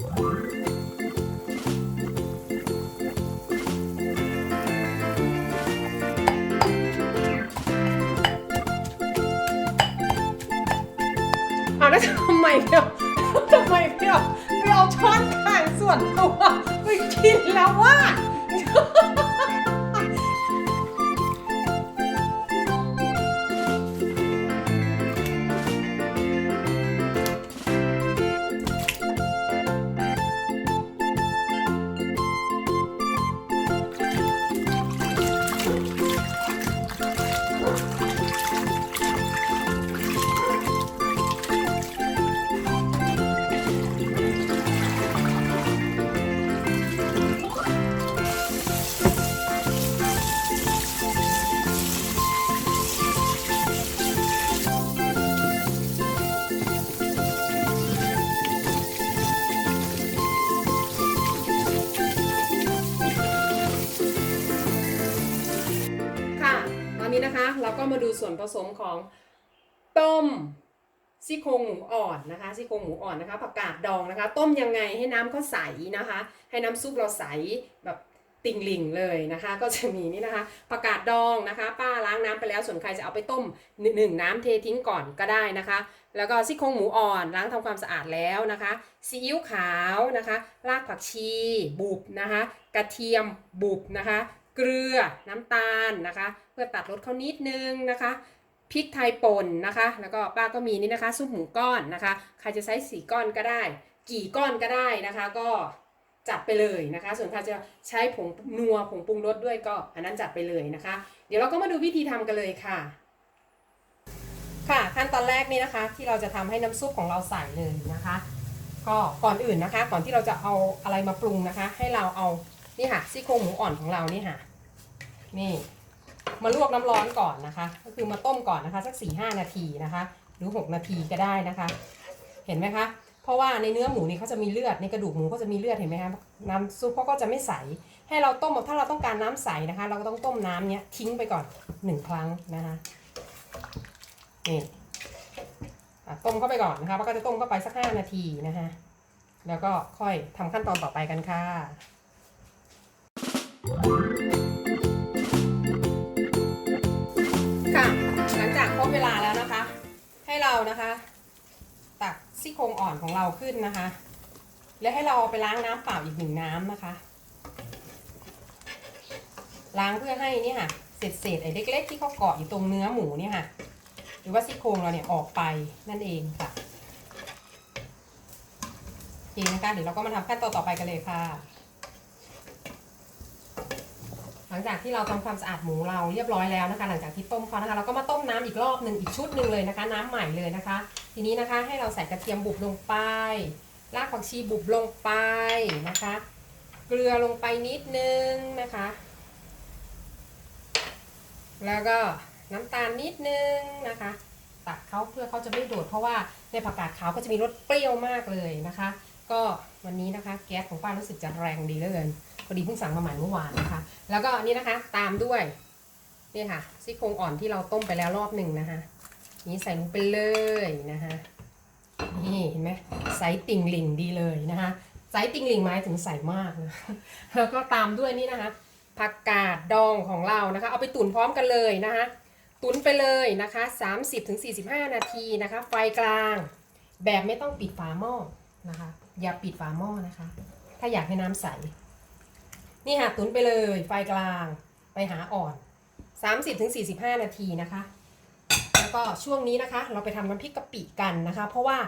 เอาแล้วทำไมเพียวทำไมเพียวไปเอาช้อนกลางส่วนตัวไปกินแล้วว่า ดูส่วนผสมของต้มซี่โครงหมูอ่อนนะคะซี่โครงหมูอ่อนนะคะผักกาดดองนะคะ ต้มยังไงให้น้ำเขาใสนะคะ ให้น้ำซุปเราใสแบบติ่งหลิงเลยนะคะ ก็จะมีนี่นะคะผักกาดดองนะคะ ป้าล้างน้ำไปแล้วส่วนใครจะเอาไปต้มหนึ่งหนึ่งน้ำเททิ้งก่อนก็ได้นะคะ แล้วก็ซี่โครงหมูอ่อนล้างทำความสะอาดแล้วนะคะซีอิ๊วขาวนะคะ รากผักชีบุบนะคะ กระเทียมบุบนะคะ เกลือน้ำตาลนะคะ เพื่อตัดรสเขานิดนึงนะคะพริกไทยป่นนะคะ แล้วก็ป้าก็มีนี่นะคะ ซุปหมูก้อนนะคะ ใครจะใช้สี่ก้อนก็ได้ กี่ก้อนก็ได้นะคะ ก็จัดไปเลยนะคะ ส่วนใครจะใช้ผงนัวผงปรุงรสด้วยก็ อันนั้นจัดไปเลยนะคะ เดี๋ยวเราก็มาดูวิธีทำกันเลยค่ะ ค่ะขั้นตอนแรกนี่นะคะ ที่เราจะทำให้น้ำซุปของเราใส่เลยนะคะ ก็ก่อนอื่นนะคะ ก่อนที่เราจะเอาอะไรมาปรุงนะคะ ให้เราเอา นี่ค่ะซี่โครงหมูอ่อนของเรานี่ค่ะ นี่มาลวกน้ำร้อนก่อนนะคะ ก็คือมาต้มก่อนนะคะสัก4ี่ห้านาทีนะคะ หรือ 6 นาทีก็ได้นะคะ เห็นไหมคะ เพราะว่าในเนื้อหมูนี่เขาจะมีเลือดในกระดูกหมูเขาจะมีเลือดเห็นไหมคะน้ำซุปเขาก็จะไม่ใส ให้เราต้มถ้าเราต้องการน้ำใสนะคะ เราก็ต้องต้มน้ำเนี้ยทิ้งไปก่อนหนึ่งครั้งนะคะนี่ต้มเข้าไปก่อนนะคะแล้วก็จะต้มเข้าไปสักห้านาทีนะคะแล้วก็ค่อยทำขั้นตอนต่อไปกันค่ะ ค่ะ หลังจากครบเวลาแล้วนะคะ ให้เรานะคะ ตักซี่โครงอ่อนของเราขึ้นนะคะ แล้วให้เราเอาไปล้างน้ำเปล่าอีกหนึ่งน้ำนะคะ ล้างเพื่อให้นี่ค่ะเศษเศษไอ้เล็ก ๆ ที่เขาเกาะอยู่ตรงเนื้อหมูเนี่ยค่ะ หรือว่าซี่โครงเราเนี่ยออกไปนั่นเองค่ะโอเคนะคะเดี๋ยวเราก็มาทำขั้นตอนต่อไปกันเลยค่ะ หลังจากที่เราทำความสะอาดหมูเราเรียบร้อยแล้วนะคะ หลังจากที่ต้มเขานะคะ เราก็มาต้มน้ำอีกรอบหนึ่งอีกชุดหนึ่งเลยนะคะ น้ำใหม่เลยนะคะ ทีนี้นะคะให้เราใส่กระเทียมบุบลงไปรากผักชีบุบลงไปนะคะ เกลือลงไปนิดนึงนะคะ แล้วก็น้ำตาลนิดนึงนะคะ ตักเขาเพื่อเขาจะไม่โดดเพราะว่าในผักกาดขาวก็จะมีรสเปรี้ยวมากเลยนะคะ ก็วันนี้นะคะแก๊สของป้ารู้สึกจะแรงดีเหลือเกิน อดีเพิ่งสั่งมาใหม่เมื่อวานนะคะ แล้วก็นนี้นะคะตามด้วยนี่ค่ะซี่โครงอ่อนที่เราต้มไปแล้วรอบหนึ่งนะคะ นี่ใส่ลงไปเลยนะคะนี่เห็นไหมใส่ติ่งหลิงดีเลยนะคะใส่ติ่งหลิงหมายถึงใส่มากนะแล้วก็ตามด้วยนี่นะคะผักกาดดองของเรานะคะ เอาไปตุ๋นพร้อมกันเลยนะคะตุ๋นไปเลยนะคะ 30-45 นาทีนะคะ ไฟกลาง แบบไม่ต้องปิดฝาหม้อนะคะ อย่าปิดฝาหม้อนะคะ ถ้าอยากให้น้ำใส นี่ค่ะตุนไปเลยไฟกลางไปหาอ่อน 30-45 นาทีนะคะ แล้วก็ช่วงนี้นะคะ เราไปทำน้ำพริกกะปิกันนะคะ เพราะว่า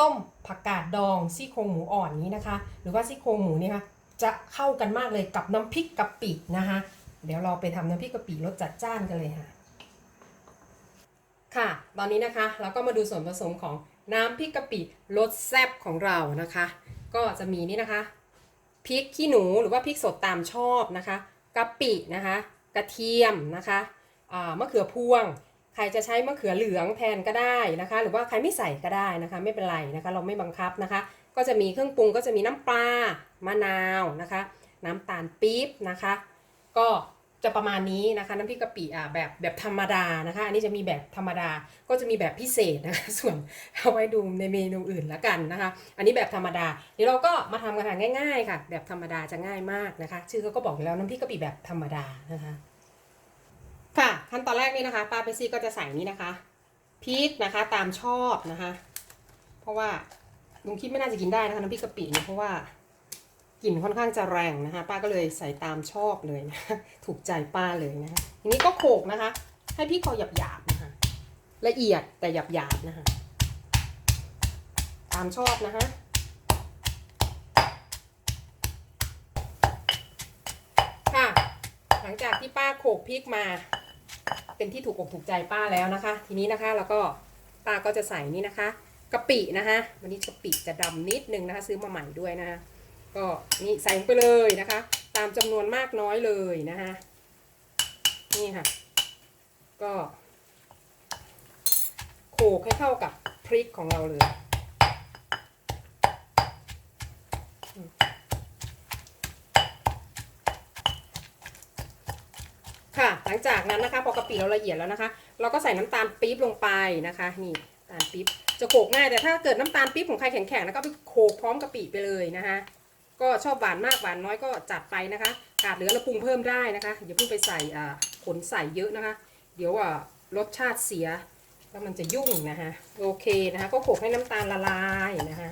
ต้มผักกาดดองซี่โครงหมูอ่อนนี้นะคะ หรือว่าซี่โครงหมูเนี่ยค่ะจะเข้ากันมากเลยกับน้ำพริกกะปินะคะ เดี๋ยวเราไปทำน้ำพริกกะปิรสจัดจ้านกันเลยค่ะ ค่ะ ตอนนี้นะคะเราก็มาดูส่วนผสมของน้ำพริกกะปิรสแซ่บของเรานะคะ ก็จะมีนี่นะคะ พริกขี้หนูหรือว่าพริกสดตามชอบนะคะกะปินะคะกระเทียมนะคะมะเขือพวง ใครจะใช้มะเขือเหลืองแทนก็ได้นะคะ หรือว่าใครไม่ใส่ก็ได้นะคะไม่เป็นไรนะคะ เราไม่บังคับนะคะ ก็จะมีเครื่องปรุงก็จะมีน้ำปลามะนาวนะคะ น้ำตาลปี๊บนะคะ ก็ จะประมาณนี้นะคะน้ำพริกกะปิอ่าแบบแบบธรรมดานะคะ อันนี้จะมีแบบธรรมดาก็จะมีแบบพิเศษนะคะส่วนเอาไว้ดูในเมนูอื่นละกันนะคะ อันนี้แบบธรรมดาเดี๋ยวเราก็มาทำกันค่ะง่ายๆ ค่ะ แบบธรรมดาจะง่ายมากนะคะ ชื่อเขาก็บอกอยู่แล้วน้ำพริกกะปิแบบธรรมดานะคะ ค่ะขั้นตอนแรกนี่นะคะป้าเปซี่ก็จะใส่นี่นะคะพริกนะคะตามชอบนะคะ เพราะว่าลุงคิดไม่น่าจะกินได้นะคะน้ำพริกกะปิเนี่ยเพราะว่า กลิ่นค่อนข้างจะแรงนะคะ ป้าก็เลยใส่ตามชอบเลยนะถูกใจป้าเลยนะคะทีนี้ก็โขกนะคะ ให้พริกเขาหยาบๆนะคะละเอียดแต่หยาบๆนะคะตามชอบนะคะค่ะ หลังจากที่ป้าโขกพริกมา เป็นที่ถูกอกถูกใจป้าแล้วนะคะ ทีนี้นะคะแล้วก็ป้าก็จะใส่นี่นะคะกะปินะคะวันนี้กะปิจะดำนิดนึงนะคะ ซื้อมาใหม่ด้วยนะคะ ก็นี่ใส่ลงไปเลยนะคะ ตามจำนวนมากน้อยเลยนะคะนี่ค่ะ ก็โขลกให้เข้ากับพริกของเราเลยค่ะหลังจากนั้นนะคะพอกะปิเราละเอียดแล้วนะคะ เราก็ใส่น้ำตาลปี๊บลงไปนะคะนี่น้ำตาลปี๊บจะโขลกง่ายแต่ถ้าเกิดน้ำตาลปี๊บของใครแข็งๆแล้วก็ไปโขลกพร้อมกะปิไปเลยนะคะ ก็ชอบหวานมากหวานน้อยก็จัดไปนะคะขาดเหลือเราปรุงเพิ่มได้นะคะอย่าเพิ่งไปใส่อ่าขนใส่เยอะนะคะ เดี๋ยวรสชาติเสียแล้วมันจะยุ่งนะคะโอเคนะคะก็โขกให้น้ำตาลละลายนะคะ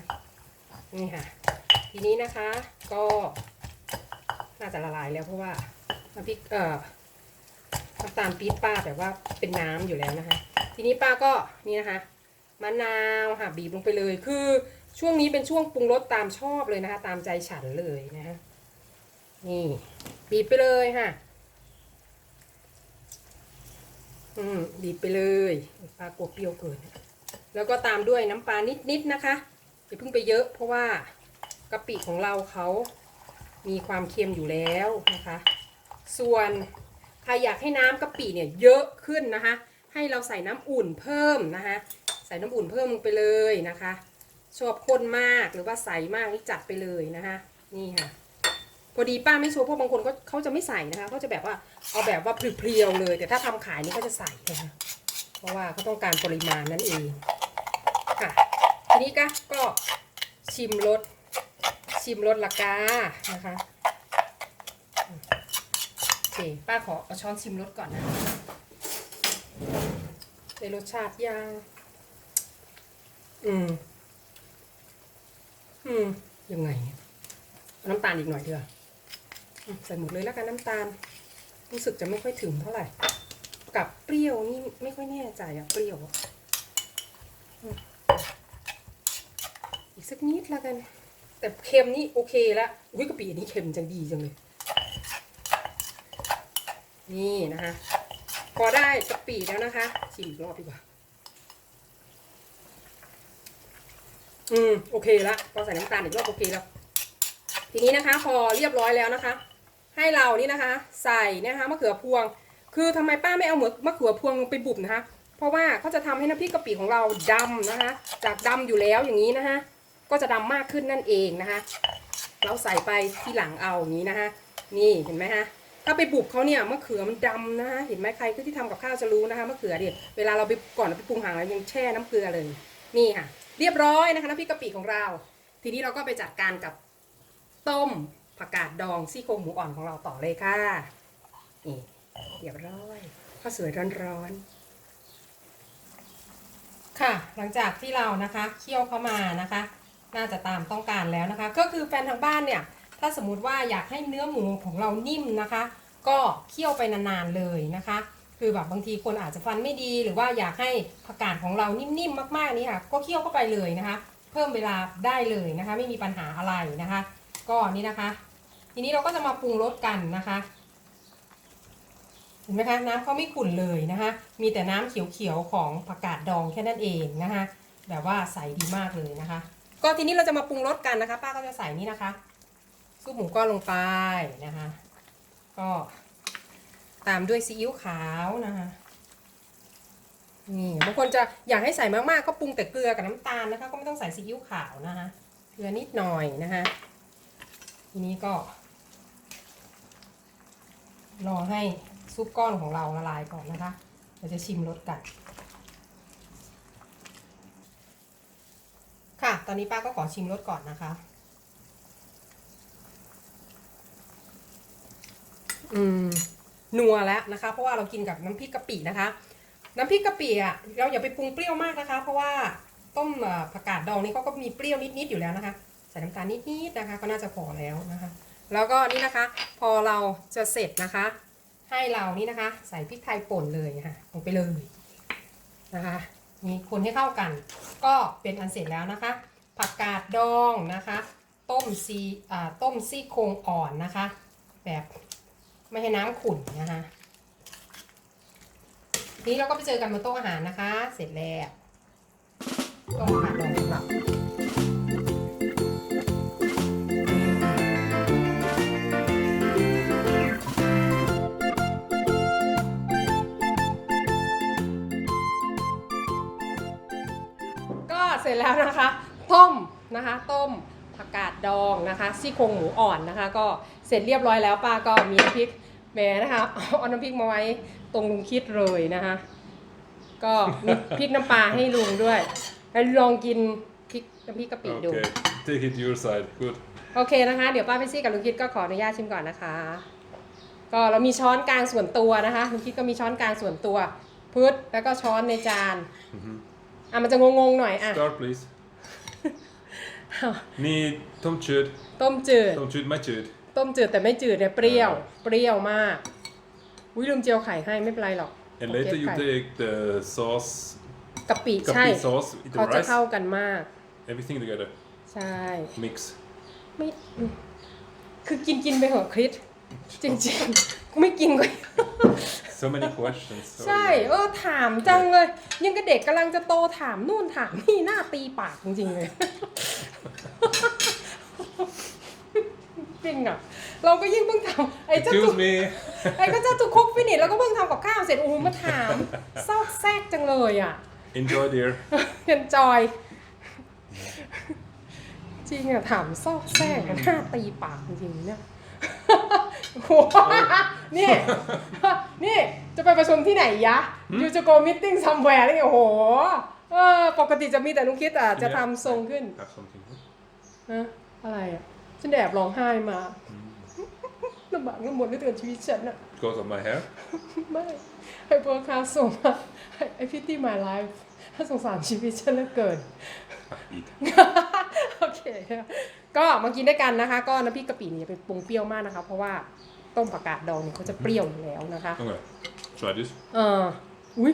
นี่ค่ะ ทีนี้นะคะก็น่าจะละลายแล้วเพราะว่าน้ำพริกเอ่อน้ำตาลปี๊บป้าแบบว่าเป็นน้ำอยู่แล้วนะคะ ทีนี้ป้าก็นี่นะคะมะนาวค่ะบีบลงไปเลยคือ ช่วงนี้เป็นช่วงปรุงรสตามชอบเลยนะคะ ตามใจฉันเลยนะคะนี่บีบไปเลยค่ะ อืมบีบไปเลยปลากลัวเปรี้ยวเกิน แล้วก็ตามด้วยน้ำปลานิดๆนะคะอย่าเพิ่งไปเยอะเพราะว่ากะปิของเราเขามีความเค็มอยู่แล้วนะคะ ส่วนใครอยากให้น้ำกะปิเนี่ยเยอะขึ้นนะคะ ให้เราใส่น้ำอุ่นเพิ่มนะคะ ใส่น้ำอุ่นเพิ่มลงไปเลยนะคะ ชอบข้นมากหรือว่าใสมากนี่จัดไปเลยนะคะนี่ค่ะ พอดีป้าไม่ชัวร์เพราะบางคนก็เขาจะไม่ใส่นะคะเขาจะแบบว่าเอาแบบว่าเพรียวๆเลย แต่ถ้าทำขายนี่เขาจะใส่นะคะเพราะว่าเขาต้องการปริมาณนั่นเองค่ะทีนี้ก็ก็ชิมรสชิมรสละกานะคะโอเคป้าขอเอาช้อนชิมรสก่อนนะได้รสชาติยังอืม อืมยังไงเนี่ยน้ำตาลอีกหน่อยเถอะอืมใส่หมดเลยแล้วกันน้ำตาล รู้สึกจะไม่ค่อยถึงเท่าไหร่ กับเปรี้ยวนี่ไม่ค่อยแน่ใจอะเปรี้ยวอีกสักนิดแล้วกัน แต่เค็มนี่โอเคแล้วอุ้ยกะปิอันนี้เค็มจังดีจังเลย นี่นะคะ พอได้กะปิแล้วนะคะ ชิมอีกรอบดีกว่า อืมโอเคละพอใส่น้ำตาลอีกรอบโอเคแล้ว ทีนี้นะคะ พอเรียบร้อยแล้วนะคะ ให้เรานี่นะคะ ใส่นะคะมะเขือพวง คือทำไมป้าไม่เอาเหมือมะเขือพวงลงไปบุบนะคะ เพราะว่าเขาจะทำให้น้ำพริกกะปิของเราดำนะคะ จากดำอยู่แล้วอย่างนี้นะคะ ก็จะดำมากขึ้นนั่นเองนะคะ เราใส่ไปที่หลังเอาอย่างนี้นะคะนี่เห็นไหมคะถ้าไปบุบเขาเนี่ยมะเขือมันดำนะคะเห็นไหมใครที่ทำกับข้าวจะรู้นะคะมะเขือเนี่ยเวลาเราไปก่อนเราไปปรุงหางเรายังแช่น้ำเกลือเลย นี่ค่ะ เรียบร้อยนะคะน้ำพริกกะปิของเรา ทีนี้เราก็ไปจัดการกับต้มผักกาดดองซี่โครงหมูอ่อนของเราต่อเลยค่ะนี่เรียบร้อยข้าวสวยร้อนๆค่ะ หลังจากที่เรานะคะเคี่ยวเข้ามานะคะ น่าจะตามต้องการแล้วนะคะ ก็คือแฟนทางบ้านเนี่ย ถ้าสมมติว่าอยากให้เนื้อหมูของเรานิ่มนะคะ ก็เคี่ยวไปนานๆเลยนะคะ คือแบบบางทีคนอาจจะฟันไม่ดี หรือว่าอยากให้ผักกาดของเรานิ่มๆมากๆนี่ค่ะ ก็เคี่ยวเข้าไปเลยนะคะ เพิ่มเวลาได้เลยนะคะ ไม่มีปัญหาอะไรนะคะ ก็นี่นะคะ ทีนี้เราก็จะมาปรุงรสกันนะคะเห็นไหมคะน้ำเขาไม่ขุ่นเลยนะคะ มีแต่น้ำเขียวๆของผักกาดดองแค่นั้นเองนะคะ แบบว่าใสดีมากเลยนะคะ ก็ทีนี้เราจะมาปรุงรสกันนะคะ ป้าก็จะใส่นี่นะคะ ซุปหมูก้อนลงไปนะคะ ก็ ตามด้วยซีอิ๊วขาวนะคะนี่บางคนจะอยากให้ใส่มากๆก็ปรุงแต่เกลือกับน้ำตาลนะคะ ก็ไม่ต้องใส่ซีอิ๊วขาวนะคะเกลือนิดหน่อยนะคะทีนี้ก็ รอให้ซุปก้อนของเราละลายก่อนนะคะเราจะชิมรสกัน ค่ะ ตอนนี้ป้าก็ขอชิมรสก่อนนะคะ อืม นัวแล้วนะคะ เพราะว่าเรากินกับน้ำพริกกะปินะคะ น้ำพริกกะปิอะเราอย่าไปปรุงเปรี้ยวมากนะคะ เพราะว่าต้มผักกาดดองนี่เขาก็มีเปรี้ยวนิดๆอยู่แล้วนะคะ ใส่น้ำตาลนิดๆนะคะ ก็น่าจะพอแล้วนะคะ แล้วก็นี่นะคะ พอเราจะเสร็จนะคะ ให้เรานี่นะคะ ใส่พริกไทยป่นเลยค่ะลงไปเลยนะคะนี่คนให้เข้ากัน ก็เป็นอันเสร็จแล้วนะคะ ผักกาดดองนะคะ ต้มซี่ต้มซี่โครงอ่อนนะคะ แบบ ไม่ให้น้ำขุ่นนะคะนี้เราก็ไปเจอกันบนโต๊ะอาหารนะคะ เสร็จแล้วต้มผักกาดดองของเราก็เสร็จแล้วนะคะ ต้มนะคะ ต้มผักกาดดองนะคะซี่โครงหมูอ่อนนะคะ ก็เสร็จเรียบร้อยแล้วป้าก็มีพริก แหมนะคะเอาน้ำพริกมาไว้ตรงลุงคิดเลยนะคะ ก็มีพริกน้ำปลาให้ลุงด้วยแล้วลองกินพริกน้ำพริกกะปิดู Okay, take it your side. Good. โอเคนะคะ เดี๋ยวป้าไปซี่กับลุงคิดก็ขออนุญาตชิมก่อนนะคะ ก็เรามีช้อนกลางส่วนตัวนะคะลุงคิดก็มีช้อนกลางส่วนตัวพืดแล้วก็ช้อนในจานอะมันจะงงๆหน่อยอะ Start, please. Ni tom chud. ต้มจืด Tom chud my chud. ต้มจืดแต่ไม่จืดเนี่ยเปรี้ยวอ่าเปรี้ยวมากอุ้ยลืมเจียวไข่ให้ไม่เป็นไรหรอก And โอเค later you ไข่ take the sauce, กะปิใช่ kapi sauce with the เขาจะ rice. เข้ากันมาก Everything together. ใช่ Mix. ไม่คือกินกินไปเหอะคริสจริงๆ ไม่กินก็ So many questions. ใช่ เออ ถามจังเลย ยังกับเด็กกำลังจะโตถามนู่นถามนี่หน้าตีปากจริงๆเลย จริ งอะ เราก็ยิ่งเพิ่งทำไอ้เจ้าตุ Excuse me. ไอ้ก็เจ้าตุกคุกฟินิชแล้วก็เพิ่งทำกับข้าวเสร็จโอ้โหมาถามซอกแซกจังเลยอะ Enjoy, dear. เห็นจอย จริงอะถามซอกแซกกันหน้าตีปากจริงๆเนี่ยโหนี่ นี่จะไปประชุมที่ไหนยะอยู่จะ go meeting somewhere นี่โอ้โหเออปกติจะมีแต่ลุงคิดอะจะทำทรงขึ้น Have something. ฮะอะไรอะ ฉันแอบร้องไห้มาลำบากลำบนด้วยเกินชีวิตฉันอะ Because of my hair. ไม่ ให้เบอร์คาส่งมาไอพิตตี้มายไลฟ์ถ้าสงสารชีวิตฉันเหลือเกิน Eat. โอเค ก็มากินด้วยกันนะคะ ก็น้ำพริกกะปิเนี่ยเป็นปรุงเปรี้ยวมากนะคะ เพราะว่าต้มผักกาดดองเนี่ยเขาจะเปรี้ยวอยู่แล้วนะคะ Okay. Try this. เอออุ้ย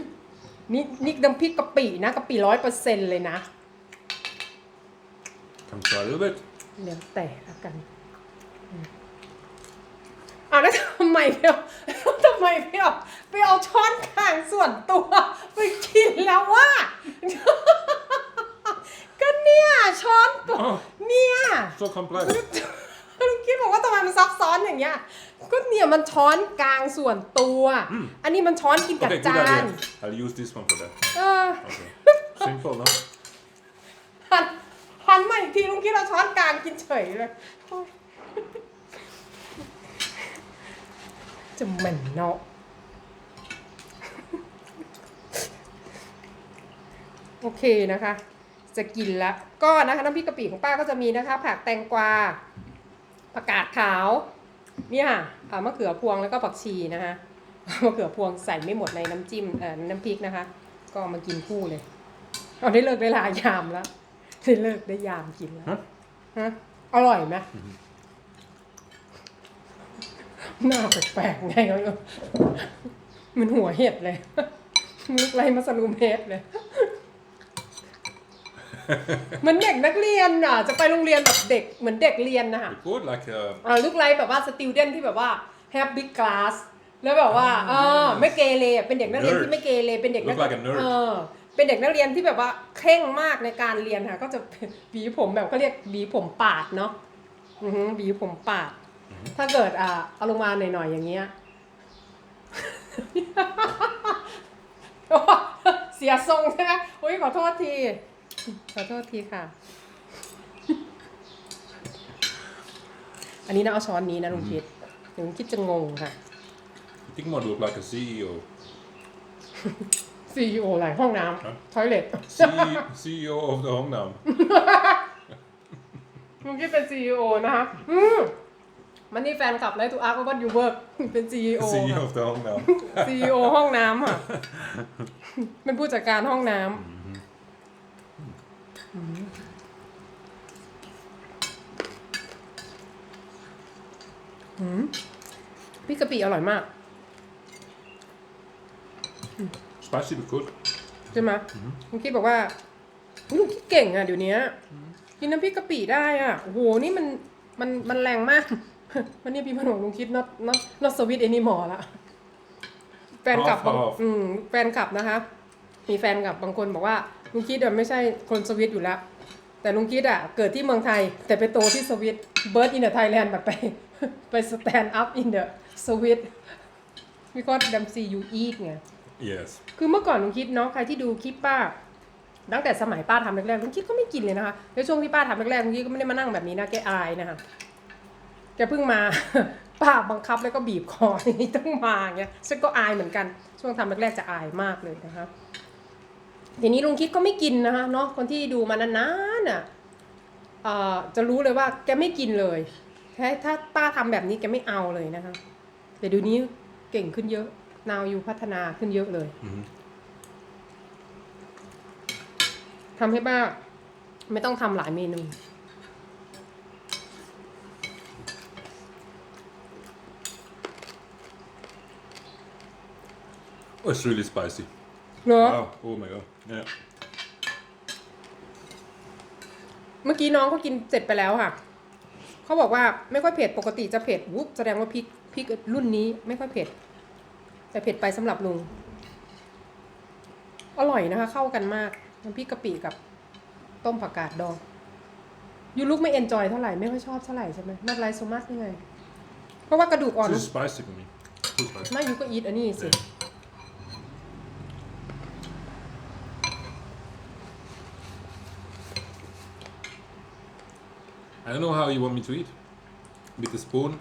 นี่นี่น้ำพริกกะปินะกะปิร้อยเปอร์เซ็นต์เลยนะ Can try a little bit. เดี๋ยวแต่ละกันอืมอะแล้วทำไมเพียวทำไมเพียวไปเอาช้อนกลางส่วนตัว ไปกินแล้วว่าก็เนี่ยช้อนตัว Oh, เนี่ย so complex. ลุงคิดบอกว่าทำไมมันซับซ้อนอย่างเงี้ย ก็เนี่ยมันช้อนกลางส่วนตัว อันนี้มันช้อนกินกับ Okay, good จาน idea. I'll use this one for that. เออ Okay. Simple, no? หัน หันมาอีกทีลุงคิดเราช้อนกลางกินเฉยเลยจะเหม็นเนาะโอเคนะคะ จะกินละก็นะคะน้ำพริกกะปิของป้าก็จะมีนะคะ ผักแตงกวาผักกาดขาวเนี่ยค่ะมะเขือพวงแล้วก็ผักชีนะคะมะเขือพวงใส่ไม่หมดในน้ำจิ้มเอ่อน้ำพริกนะคะ ก็มากินคู่เลย เอาได้เลิกเวลายามแล้ว ได้เลิกได้ยามกินแล้วฮะ ฮะอร่อยไหมหน้าแปลกๆไงก็ไม่รู้มันหัวเห็ดเลยมุกไรมาสลูมเฮดเลย เหมือนเด็กนักเรียนอะ จะไปโรงเรียนแบบเด็กเหมือนเด็กเรียนนะคะ Good, like uh, อ่าลูกไลฟ์แบบว่าสติวเดนที่แบบว่าแฮปปี้คลาสแล้วแบบว่าเออไม่เกเรเป็นเด็กนักเรียน Nerd ที่ไม่เกเรเป็นเด็กนัก Look like a nerd เออ เป็นเด็กนักเรียนที่แบบว่าเคร่งมากในการเรียนค่ะ ก็จะหวีผมแบบเขาเรียกหวีผมปาดเนาะอือหือหวีผมปาด ถ้าเกิดอ่าเอาลงมาหน่อยๆอย่างเงี้ยโอ้เสียทรงใช่ไหมโอ้ยขอโทษที ขอโทษทีค่ะ อันนี้นะเอาช้อนนี้นะลุงคิดเดี๋ยวลุงคิดจะงงค่ะ I think more look like a CEO. CEO อะไรห้องน้ฮะำทอยเล็ต C- CEO of the Hongnam. ลุงคิดเป็น CEO นะคะอืมมันนี่แฟนคลับไลทูอาร์ก็ว่ายูเวิร์กเป็น CEO CEO ค่ะ of the Hongnam. CEO ห้องน้ำค่ะเป็นผู้จัดการห้องน้ำอืมพี่กะปิอร่อยมาก Spicy but good. ใช่ไหมลุงคิดบอกว่าอุ๊ยลุงคิดเก่งอะเดี๋ยวนี้กินน้ำพริกกะปิได้อะโอ้โหนี่มันมันมันแรงมากวันนี้พี่พนมลุงคิด not not not sweet anymore ละแฟนคลับบาง Half, half. อืมแฟนคลับนะคะ มีแฟนกับบางคนบอกว่าลุงคิดอะไม่ใช่คนสวิตอยู่แล้ว แต่ลุงคิดอะเกิดที่เมืองไทย แต่ไปโตที่สวิตเบิร์ดอินเดอะไทยแลนด์แบบไปไปสแตนด์อัพอินเดอะสวิต because them see you eat ไง Yes. คือเมื่อก่อนลุงคิดเนาะใครที่ดูคลิปป้า ตั้งแต่สมัยป้าทำแรกๆลุงคิดก็ไม่กินเลยนะคะในช่วงที่ป้าทำแรกๆลุงคิดก็ไม่ได้มานั่งแบบนี้นะแกอายนะคะแกเพิ่งมา ป้าบังคับแล้วก็บีบคออย่างนี้ต้องมาอย่างเงี้ยฉันก็อายเหมือนกัน ช่วงทำแรกๆจะอายมากเลยนะคะทีนี้ลุงคิดก็ไม่กินนะคะเนาะคนที่ดูมานานๆน่ะจะรู้เลยว่าแกไม่กินเลยแค่ถ้าป้าทำแบบนี้แกไม่เอาเลยนะคะแต่เดี๋ยวนี้เก่งขึ้นเยอะ นาวอยู่พัฒนาขึ้นเยอะเลย Mhm. ทำให้ป้าไม่ต้องทำหลายเมนู Oh, it's really spicy. เหรอ Wow. Oh my god. Yeah. เมื่อกี้น้องเขากินเสร็จไปแล้วค่ะ เขาบอกว่าไม่ค่อยเผ็ดปกติจะเผ็ดวุบแสดงว่าพริกพริกรุ่นนี้ไม่ค่อยเผ็ด แต่เผ็ดไปสำหรับลุง อร่อยนะคะ เข้ากันมากน้ำพริกกะปิกับต้มผักกาดดองยูลูกไม่เอนจอยเท่าไหร่ไม่ค่อยชอบเท่าไหร่ใช่ไหมนักไลโซมัสยังไง เพราะว่ากระดูกอ่อน Too spicy for me. Too spicy. ไม่ยูก็อีทอันนี้สิ Yeah. I don't know how you want me to eat. With a spoon.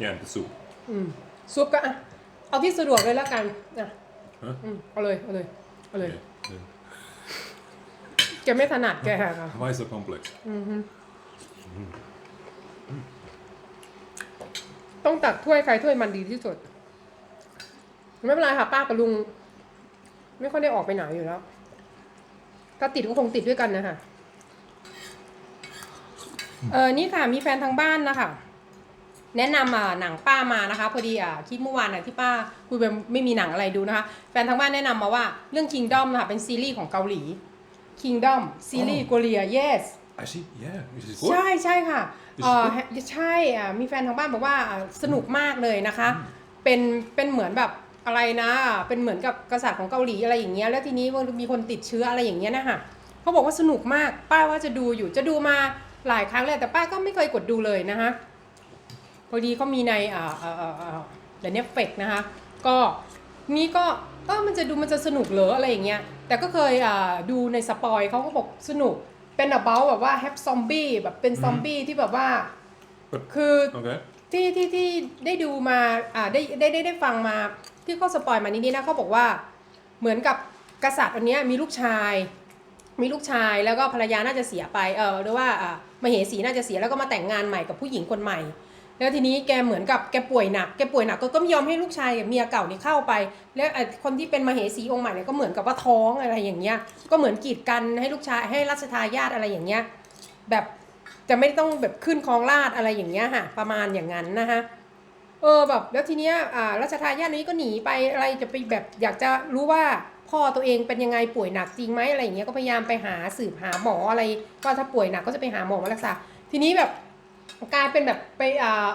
Yeah, and the soup. อืมซุปก็อะเอาที่สะดวกเลยแล้วกันอะฮะอืมเอาเลยเอาเลยเอาเลย Yeah. yeah. แกไม่ถนัดแกค่ะ Why so complex? ต้องตักถ้วยใครถ้วยมันดีที่สุด ไม่เป็นไรค่ะป้ากับลุง ไม่ค่อยได้ออกไปไหนอยู่แล้ว ถ้าติดก็คงติดด้วยกันนะคะเออนี่ค่ะมีแฟนทางบ้านนะคะแนะนำอะหนังป้ามานะคะ พอดีอะคลิปเมื่อวานอะที่ป้าคุยไปไม่มีหนังอะไรดูนะคะ แฟนทางบ้านแนะนำมาว่าเรื่อง Kingdom นะคะเป็นซีรีส์ของเกาหลี Kingdom ซีรีส์อ๋อโกเลีย yes Actually, yeah, this is good. ใช่ใช่ค่ะ Is เอ่อ good? ใช่อะมีแฟนทางบ้านบอกว่าอะสนุกมากเลยนะคะ เป็นเป็นเหมือนแบบ อะไรนะ เป็นเหมือนกับกษัตริย์ของเกาหลีอะไรอย่างเงี้ยแล้วทีนี้มันมีคนติดเชื้ออะไรอย่างเงี้ยนะคะเขาบอกว่าสนุกมาก ป้าว่าจะดูอยู่จะดูมาหลายครั้งแล้วแต่ป้าก็ไม่เคยกดดูเลยนะคะพอดีเขามีในอ่าอ่าอ่าอ่าเดนเนฟเฟกนะคะก็นี่ก็เออมันจะดูมันจะสนุกเหรออะไรอย่างเงี้ยแต่ก็เคยอ่าดูในสปอยเขาก็บอกสนุกเป็น about แบบว่าแฮปซอมบี้แบบเป็นซอมบี้ที่แบบว่าคือ Okay. ที่ที่ที่ได้ดูมาอ่าได้ได้ได้ได้ฟังมาที่เขาสปอยมานิดๆนะเขาบอกว่าเหมือนกับกษัตริย์อันเนี้ยมีลูกชาย มีลูกชายแล้วก็ภรรยาน่าจะเสียไปเออหรือว่าอ่ามเหสีน่าจะเสียแล้วก็มาแต่งงานใหม่กับผู้หญิงคนใหม่ แล้วทีนี้แกเหมือนกับแกป่วยหนักแกป่วยหนักก็ก็ไม่ยอมให้ลูกชายกับเมียเก่านี่เข้าไป แล้วไอ้คนที่เป็นมเหสีองค์ใหม่เนี่ยก็เหมือนกับว่าท้องอะไรอย่างเงี้ยก็เหมือนกีดกันให้ลูกชายให้รัชทายาทอะไรอย่างเงี้ยแบบ จะไม่ต้องแบบขึ้นครองราชย์อะไรอย่างเงี้ยค่ะประมาณอย่างนั้นนะคะเออแบบแล้วทีเนี้ยอ่ารัชทายาทนี้ก็หนีไปอะไรจะไปแบบอยากจะรู้ว่าพ่อตัวเองเป็นยังไงป่วยหนักจริงไหมอะไรอย่างเงี้ยก็พยายามไปหาสืบหาหมออะไรว่าถ้าป่วยหนักก็จะไปหาหมอมารักษา ทีนี้แบบกลายเป็นแบบไปอ่า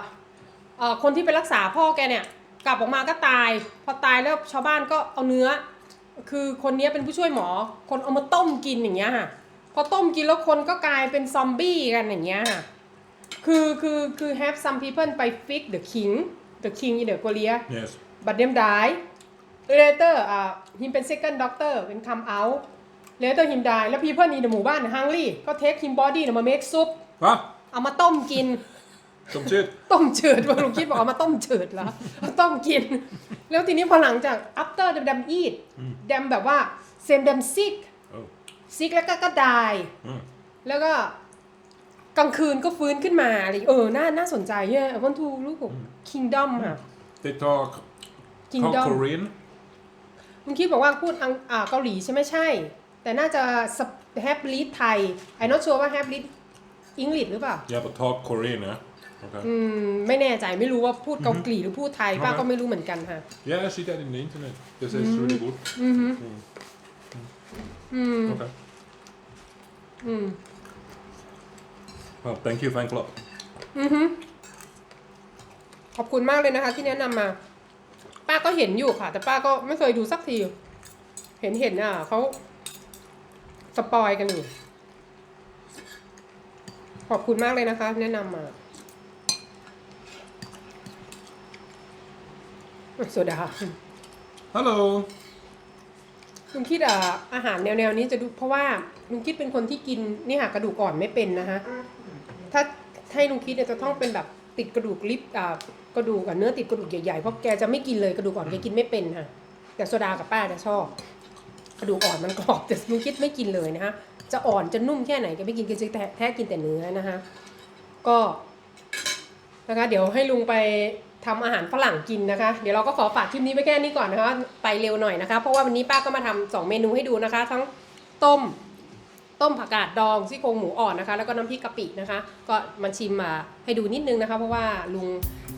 อ่อคนที่ไปรักษาพ่อแกเนี่ยกลับออกมาก็ตาย พอตายแล้วชาวบ้านก็เอาเนื้อ คือคนนี้เป็นผู้ช่วยหมอ คนเอามาต้มกินอย่างเงี้ยค่ะ อต้มกินแล้วคนก็กลายเป็นซอมบี้กันอย่างเงี้ยค่ะ คือคือคือ have some people ไป fix the king the king in the Korea Yes. but them die later อ่า him เป็น second doctor เป็น come out later him die แล้ว people in the หมู่บ้าน hungry ก็ take him body มา make soup Va? เอามาต้มกิน Som shit. ต้มจืดว่าลุงคิดบอกเอามาต้มจืดแล้วต้มกิน แล้วทีนี้พอหลังจาก after the dam eat dam แบบว่า same dam sick Oh. sick แล้วก็ก็ die Mm. แล้วก็กลางคืนก็ฟื้นขึ้นมาอะไรเออน่าน่าสนใจเนี่ย I want to look kingdom ค่ะ They talk, talk kingdom Korean. ลุงคิดบอกว่าพูดอังอ่าเกาหลีใช่ไหมใช่ แต่น่าจะแฮปลีดไทย I not sure ว่าแฮปลีดอังกฤษหรือเปล่า Yeah, but talk Korean, yeah? Okay. อืมไม่แน่ใจไม่รู้ว่าพูดเกาหลีหรือพูดไทยป้า Okay. ก็ไม่รู้เหมือนกันค่ะ Yeah, I see that in the internet. This is really good. อื อฮึ Mm. อืม Okay. อืม Well, thank you, thank a lot. อือฮึขอบคุณมากเลยนะคะ ที่แนะนำมา ป้าก็เห็นอยู่ค่ะ แต่ป้าก็ไม่เคยดูสักที เห็นเห็นอะเขาสปอยกันอยู่ ขอบคุณมากเลยนะคะ แนะนำมาโซดา Hello. ลุงคิดอะอาหารแนวๆนี้จะดูเพราะว่าลุงคิดเป็นคนที่กินนี่ค่ะกระดูกอ่อนไม่เป็นนะคะถ้าให้ลุงคิดเนี่ยจะต้องเป็นแบบติดกระดูกลิบอ่ากระดูกกับเนื้อติดกระดูกใหญ่ๆเพราะแกจะไม่กินเลยกระดูกอ่อนแกกินไม่เป็นค่ะแต่โซดากับป้าจะชอบกระดูกอ่อนมันกรอบแต่ลุงคิดไม่กินเลยนะคะจะอ่อนจะนุ่มแค่ไหนแกไม่กินแกจะแท้กินแต่เนื้อนะคะก็นะคะเดี๋ยวให้ลุงไป ทำอาหารฝรั่งกินนะคะ เดี๋ยวเราก็ขอฝากคลิปนี้ไว้แค่นี้ก่อนนะคะ ไปเร็วหน่อยนะคะ เพราะว่าวันนี้ป้าก็มาทำสองเมนูให้ดูนะคะ ทั้งต้มต้มผักกาดดองซี่โครงหมูอ่อนนะคะ แล้วก็น้ำพริกกะปินะคะ ก็มาชิมมาให้ดูนิดนึงนะคะ เพราะว่าลุง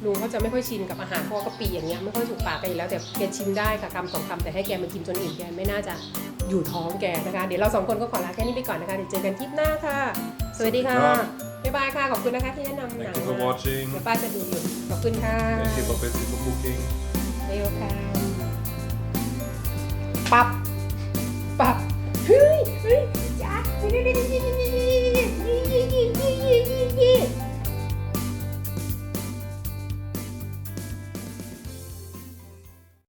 ลุงเขาจะไม่ค่อยชินกับอาหารพว่ากะปิอย่างเงี้ยไม่ค่อยถูกปากแกอยู่แล้วแต่แกชิมได้ค่ะคำสองคำแต่ให้แกมากินจนอิ่มแกไม่น่าจะอยู่ท้องแกนะคะ เดี๋ยวเราสองคนก็ขอลาแค่นี้ไปก่อนนะคะเดี๋ยวเจอกันคลิปหน้าค่ะ สวัสดีค่ะครั บ๊ายบายค่ะ ขอบคุณนะคะที่แนะนำหนัง Thank you for watching เดี๋ยวป้าจะดูอยู่ ขอบคุณค่ะ Thank you for Facebook booking เร็วค่ะ ปับ ปับ เฮ้ยเฮ้ยจ้า